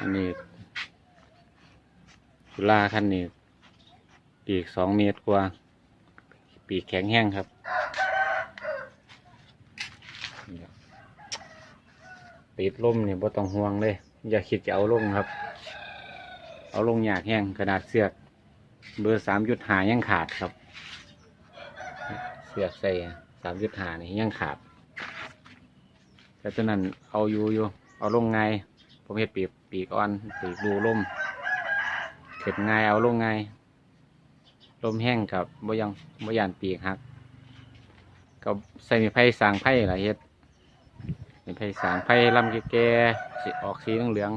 อันนี้สุราคันนี้ปีกสองเมตรกว่า ปีกแข็งแห้งครับนี่ครับติดล่มเนี่ยบ่ต้องห่วงเลย อย่าคิดจะเอาลงครับ เอาลงยากแห้งขนาดเสือก เบอร์สามยุดหายังขาดครับ เสือกใส่สามยุดหานี่ยังขาดแต่ตัวนั้นเอาอยู่อยู่เอาลงไงผมเห็ดปีก ปีกอ่อนปีกดูล่มเข็ดง่ายเอาลงง่ายลมแห้งกับบ่ยังบ่ยานปีกหักก็ใส่มีไผ่สางไผ่หลายเฮ็ดมีไผ่สางไผ่ลำแก่ๆสีออกสีเหลือง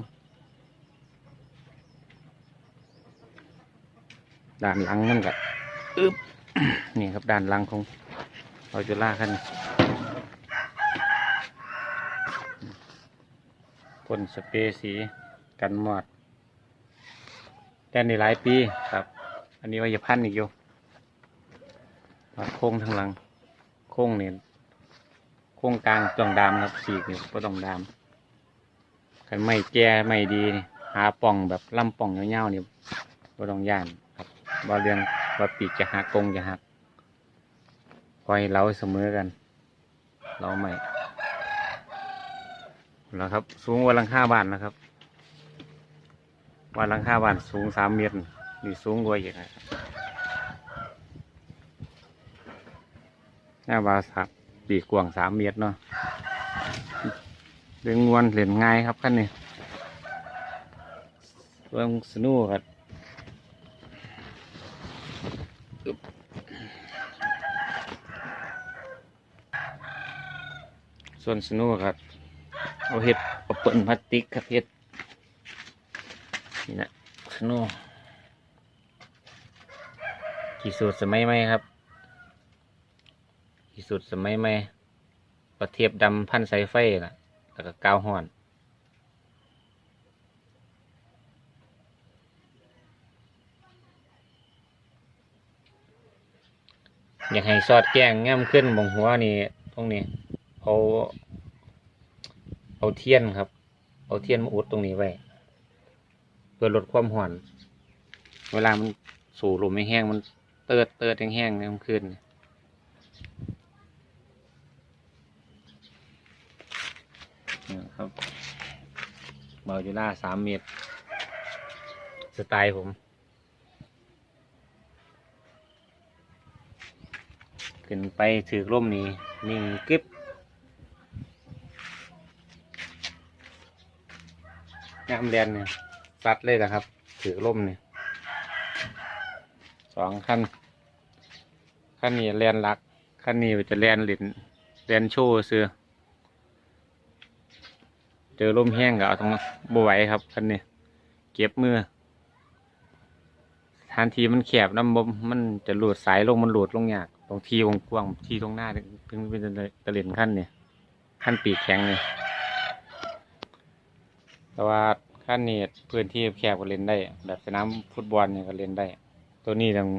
ด้านหลังมันก็อึบนี่ครับด้านหลังของเราจะล่าคัน พ่นสเปรย์สีกันหมอดแต่ในหลายปีครับ อันนี้ว่าจะพันอีกอยู่โค้งทางหลัง โค้งเนี่ยโค้งกลางต้องดามครับสีเนี่ยก็ต้องดามกันไม่แก่ไม่ดีหาป่องแบบลำป่องเงาวๆนี่ก็ต้องย่านครับว่เรื่องว่าปีกจะหักกงจะหักคอยเล้าเสมอกันเราไม่ แล้วครับ สูงว่าหลังคาบ้านนะครับว่าหลังคาบ้านสูงสามเมตรนี่สูงกว่าอีกนะครับหน้าบาสักปีกกว้างสามเมตรเนาะเรื่องงวนเล่นง่ายครับขั้นนี้เรื่องสนุกครับส่วนสนุกครับ เอาเห็ดเอาเปิ่นพลาสติกครับเห็ดนี่นะสน่กี่สูตรสมัยใหม่ครับกี่สูตรสมัยใหม่ประเทียบดำพันสายไฟล่ะ แล้วก็กาวห่อนอยากให้ซอดแกงง่ามขึ้นบงหัวนี่ตรงนี้เอา เอาเทียนครับ เอาเทียนมาอุดตรงนี้ไว้เพื่อลดความห่อน เวลามันสู่ลมไม่แห้งมันเติดเติดแห้งๆเนี่ยมันนครับเบาจูล่าสามเมตร สไตล์ผม ขึ้นไปถือร่มนี้นิ่งกริบ งามเรียนเนี่ยซัดเลยนะครับ ถือล่มเนี่ยสองขั้นขั้นนี้เรียนรักขั้นนี้จะเรียนหลินเรียนโชว์เสือเจอล่มแห้งก็เอาตรงบวไหวครับขั้นนี้เก็บมือทันทีมันแคบน้ำบมมันจะหลุดสายลงมันหลุดลงยากตรงทีวงกว้างทีตรงหน้าถึงเป็นตะเลียนขั้นเนี่ยขั้นปีกแข็งเนี่ย แต่ว่าขั้นนี้พื้นที่แคบก็เล่นได้ แบบสนามฟุตบอลเนี่ยก็เล่นได้ ตัวนี้ตรง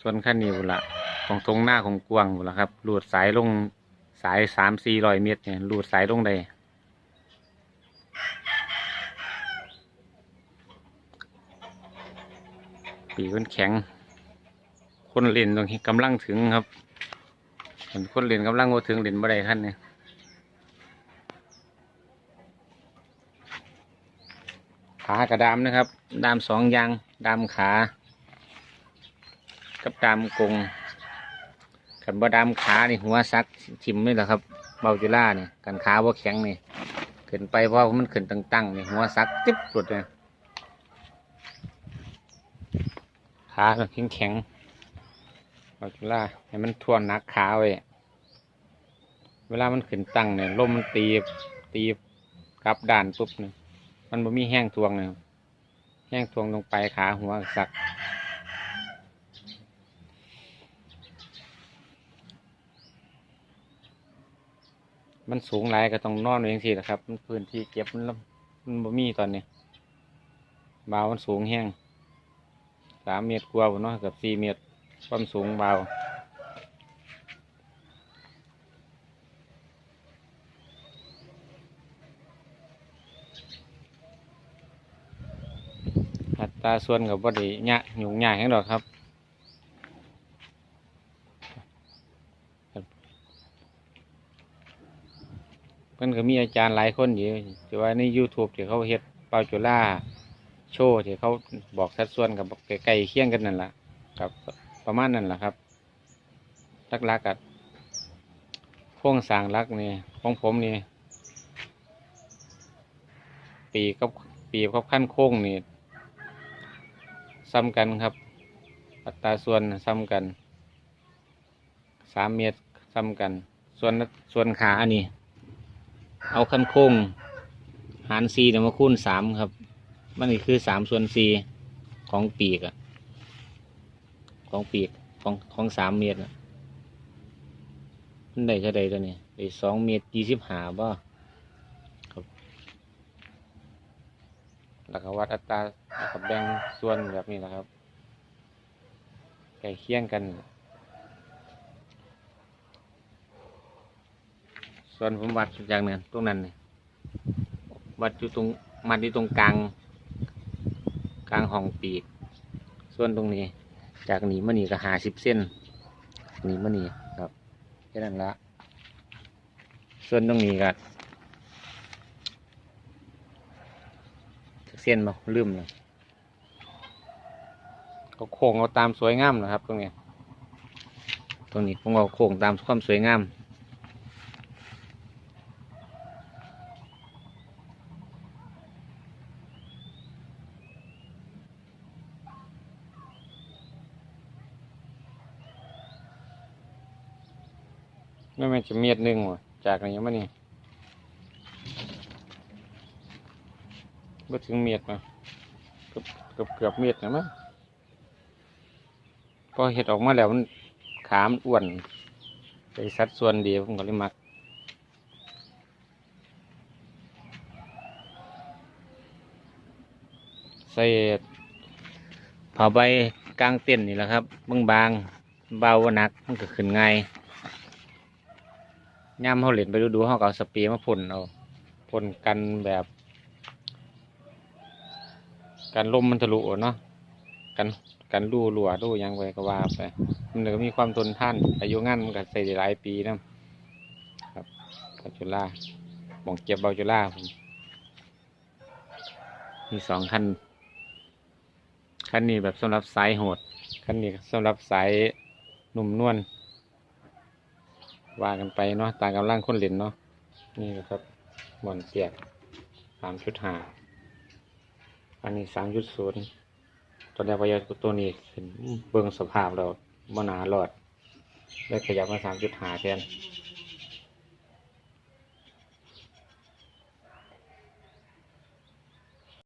ส่วนขั้นนี้บุละตรงตรงหน้าของกวางบุละครับลูดสายลงสายสามสี่ร้อยเมตรเนี่ยลูดสายลงได้ปีกมันแข็ง คนเล่นตรงนี้กำลังถึงครับเห็นคนเล่นกำลังว่าถึงเล่นบ่ได้ขั้นเนี่ย ขากระดามนะครับ ดามสองยาง ดามขา กับดามกงขันบ่ดามขานี่หัวซักทิมนี่แหละครับ เบาจุล่าเนี่ยกันขาบ่แข็งนี่ขึ้นไปเพราะมันขึ้นตั้งๆนี่หัวซักจิ๊บหลุดเลยขาแข็งแข็งเบาจุล่าให้มันทวนนักขาไว้เวลามันขึ้นตั้งเนี่ยลมมันตีตีกลับด้านปุ๊บเนี่ย มันบ่มีแห้งทวงนะครับแห้งทวงลงไปขาหัวสัก มันสูงหลายก็ต้องนอนเองสินะครับ มันพื้นที่เก็บมันมันบ่มีตอนนี้บาวมันสูงแห้งสามเมตรกว่าเนาะกือบสี่เมตรความสูงบาว ตาส่วนกับบ่ได้ยะยุ่งยากหยังดอกครับเพิ่นก็มีอาจารย์หลายคนอยู่แต่ว่าใน YouTube ที่เขาเฮ็ดเปาจุฬาโชว์ที่เขาบอกสัดส่วนกับใกล้ๆเคี่ยงกันนั่นแหละกับประมาณนั้นแหละครับลักๆกับโครงสางลักนี่ของผมนี่ ปีกับปีกับขั้นโค้งนี่ ซ้ำกันครับ อัตราส่วนซ้ำกันสามเมตรซ้ำกัน ส่วนส่วนขาอันี่เอาขั้นโค้งหารซีเนี่ยมาคูณสามครับ มันนี่คือสามส่วนสี่ของปีกอะของปีกของของสามเมตรอะมันได้เท่าใดตัวนี้ได้สองเมตรยี่สิบห้าบ่ แล้วก็วัดอัตราแล้วก็แบ่งส่วนแบบนี้นะครับใกล้เคียงกัน ส่วนผมวัดจากนั้นตรงนั้นนี่วัดอยู่ตรงมัดอยู่ตรงกลาง กลางห้องปีก ส่วนตรงนี้ จากนี้มานี่ก็หาสิบเส้นนี่มานี่ครับแค่นั้นละส่วนตรงนี้ก็เส้นมาลืมเลยก็โค้งเอาตามสวยงามนะครับตรงนี้ตรงนี้ผมเอาโค้งตามความสวยงามไม่แม่นจะเมียดหนึ่งว่ะจากนี้มานี่ บ่ถึงเมียดมาเกือบเกือบเกือบเมียดนะมั้งพอเห็ดออกมาแล้วมันขามอ้วนไปสัดส่วนดีผมก็เลยมักใส่ผ้าใบกลางเต็นนี่แหละครับบางบาว่าหนักมันก็ขึ้นง่ายย่ำเขาเล่นไปดูดูๆเขาเอาสเปรย์มาพ่นเอาพ่นกันแบบ กันลมมันทะลุเนาะกันกันรูรั่วรูยังไปก็ว่าไปมันก็มีความทนทาน อายุงานมันก็ใส่ได้หลายปีนะครับบาจุล่าหมองเก็บบาจุล่าผมมีสองคันคันนี้แบบสำหรับสายโหดคันนี้สำหรับสายหนุ่มนวลว่ากันไปเนาะตามกำลังคนเล่นเนาะนี่นะครับบอลเสียกสามชุดหา อันนี้สามจุดศูนย์ตอนแรกพยาตัวนี้เห็นเบิ่งสภาพแล้วมันหนารอด ได้ขยับมาสามจุดหาแทน